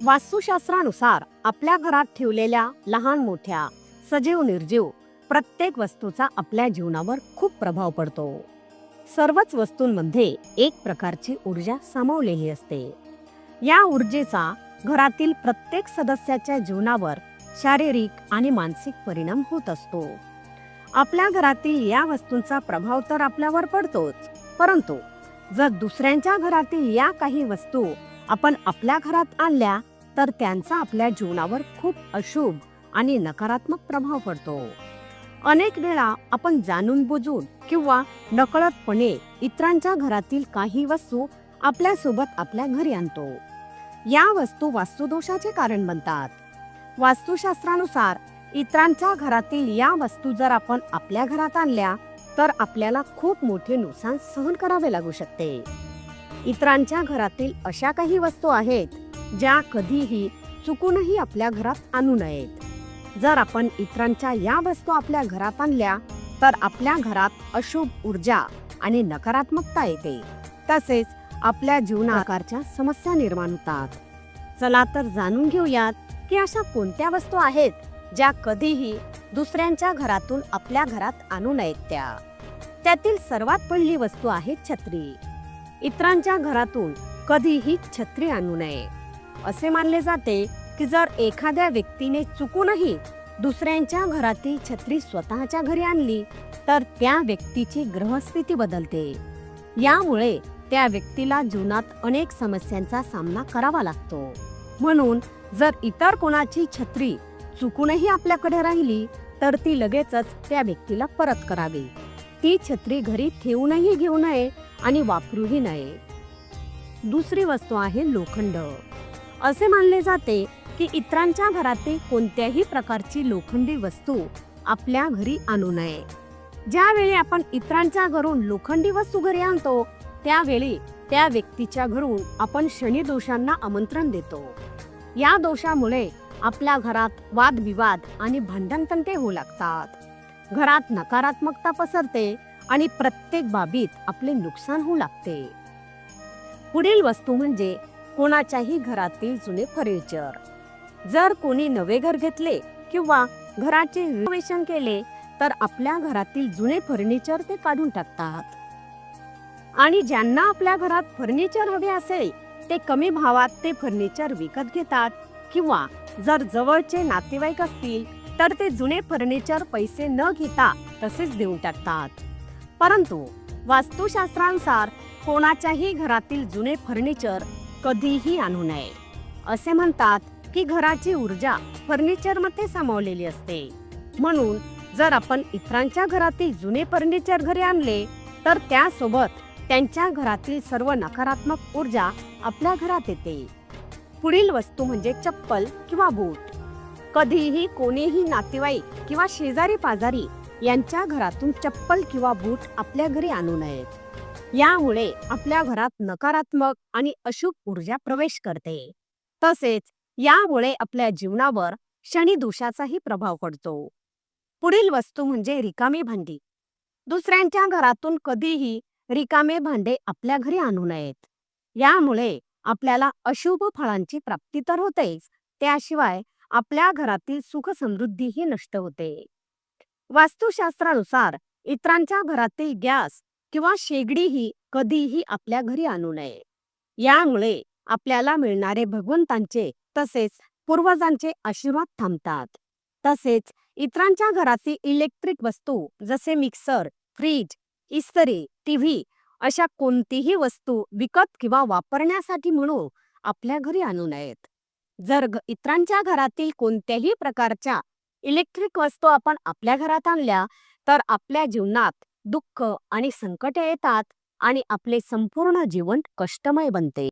वास्तुशास्त्रानुसार आपल्या घरात ठेवलेल्या लहान मोठ्या सजीव निर्जीव प्रत्येक वस्तूचा आपल्या जीवनावर खूप प्रभाव पडतो. सर्वच वस्तूंमध्ये एक प्रकारची ऊर्जा सामावलेली असते. या ऊर्जेचा घरातील प्रत्येक सदस्याच्या जीवनावर शारीरिक आणि मानसिक परिणाम होत असतो. आपल्या घरातील या वस्तूंचा प्रभाव तर आपल्यावर पडतोच परंतु जर दुसऱ्यांच्या घरातील या काही वस्तू आपण आपल्या घरात आणल्या तर त्यांचा आपल्या जीवनावर खूप अशुभ आणि नकारात्मक प्रभाव पडतो. अनेक वेळा आपण जाणून बुजून किंवा नकळतपणे इतरांच्या घरातील काही वस्तू आपल्यासोबत आपल्या घरी आणतो. या वस्तू वास्तुदोषाचे कारण बनतात. वास्तुशास्त्रानुसार इतरांच्या घरातील या वस्तू जर आपण आपल्या घरात आणल्या तर आपल्याला खूप मोठे नुकसान सहन करावे लागू शकते. इतरांच्या घरातील अशा काही वस्तू आहेत ज्या कधीही चुकूनही आपल्या घरात आणू नयेत. जर आपण इतरांच्या या वस्तू आपल्या घरात आणल्या तर आपल्या घरात अशुभ ऊर्जा आणि नकारात्मकता येते. तसेच आपल्या जीवनाकारच्या समस्या निर्माण होतात. चला तर जाणून घेऊयात की अशा कोणत्या वस्तू आहेत ज्या कधीही दुसऱ्यांच्या घरातून आपल्या घरात आणू नयेत त्या. त्यातील सर्वात पहिली वस्तू आहे छत्री. इतरांच्या घरातून कधीही छत्री आणू नये. असे मानले जाते की जर एखाद्या व्यक्तीने चुकूनही दुसऱ्यांच्या घरातील छत्री स्वतःच्या घरी आणली तर त्या व्यक्तीची ग्रहस्थिती बदलते. यामुळे त्या व्यक्तीला जीवनात अनेक समस्यांचा सामना करावा लागतो. म्हणून जर इतर कोणाची छत्री चुकूनही आपल्याकडे राहिली तर ती लगेचच त्या व्यक्तीला परत करावी. ती छत्री घरी ठेवूनही घेऊ नये आणि वापरूही नये. दुसरी वस्तू आहे लोखंड. असे मानले जाते की इतरांच्या घरातील कोणत्याही प्रकारची लोखंडी वस्तू आपल्या घरी आणू नये. ज्यावेळी आपण इतरांच्या घरून लोखंडी वस्तू घरी आणतो त्यावेळी त्या व्यक्तीच्या घरून आपण शनी दोषांना आमंत्रण देतो. या दोषामुळे आपल्या घरात वादविवाद आणि भांडणतंटे होऊ लागतात. घरात नकारात्मकता पसरते आणि प्रत्येक बाबीत आपले नुकसान होऊ लागते. पुढील वस्तू म्हणजे कोणाच्याही घरातील जुने फर्निचर जर कोणी नवे घर घेतले किंवा घराचे रिनोव्हेशन केले तर आपल्या घरातील जुने फर्निचर ते काढून टाकतात. आणि ज्यांना आपल्या घरात फर्निचर हवे असेल ते कमी भावात ते फर्निचर विकत घेतात किंवा जर जवळचे नातेवाईक असतील तर ते जुने फर्निचर पैसे न घेता तसेच देऊन टाकतात. परंतु वास्तुशास्त्रानुसार कोणाच्याही घरातील जुने फर्निचर कधीही आणू नये. असे म्हणतात की घराची ऊर्जा फर्निचरमध्ये सामावलेली असते. म्हणून जर आपण इतरांच्या घरातील जुने फर्निचर घरी आणले तर त्यासोबत त्यांच्या घरातील सर्व नकारात्मक ऊर्जा आपल्या घरात येते. पुढील वस्तू म्हणजे चप्पल किंवा बूट. कधीही कोणीही नातेवाईक किंवा शेजारी पाजारी यांच्या घरातून चप्पल किंवा बूट आपल्या घरी आणू नयेत यामुळे आपल्या घरात नकारात्मक आणि अशुभ ऊर्जा प्रवेश करते. तसेच यामुळे आपल्या जीवनावर शनी दोषाचाही प्रभाव पडतो. पुढील वस्तू म्हणजे रिकामी भांडी. दुसऱ्यांच्या घरातून कधीही रिकामे भांडे आपल्या घरी आणू नयेत. यामुळे आपल्याला अशुभ फळांची प्राप्ती तर होतेच त्याशिवाय आपल्या घरातील सुख समृद्धीही नष्ट होते. वास्तुशास्त्रानुसार इतरांच्या घरातील गॅस किंवा शेगडीही कधीही आपल्या घरी आणू नये. यामुळे आपल्याला मिळणारे भगवंतांचे तसेच पूर्वजांचे आशीर्वाद थांबतात. तसेच इतरांच्या घरातील इलेक्ट्रिक वस्तू जसे मिक्सर फ्रीज इस्त्री टीव्ही अशा कोणतीही वस्तू विकत किंवा वापरण्यासाठी म्हणून आपल्या घरी आणू नयेत. जर इतरांच्या घरातील कोणत्याही प्रकारच्या इलेक्ट्रिक वस्तू आपण आपल्या घरात आणल्या तर आपल्या जीवनात दुःख आणि संकटे येतात आणि आपले संपूर्ण जीवन कष्टमय बनते.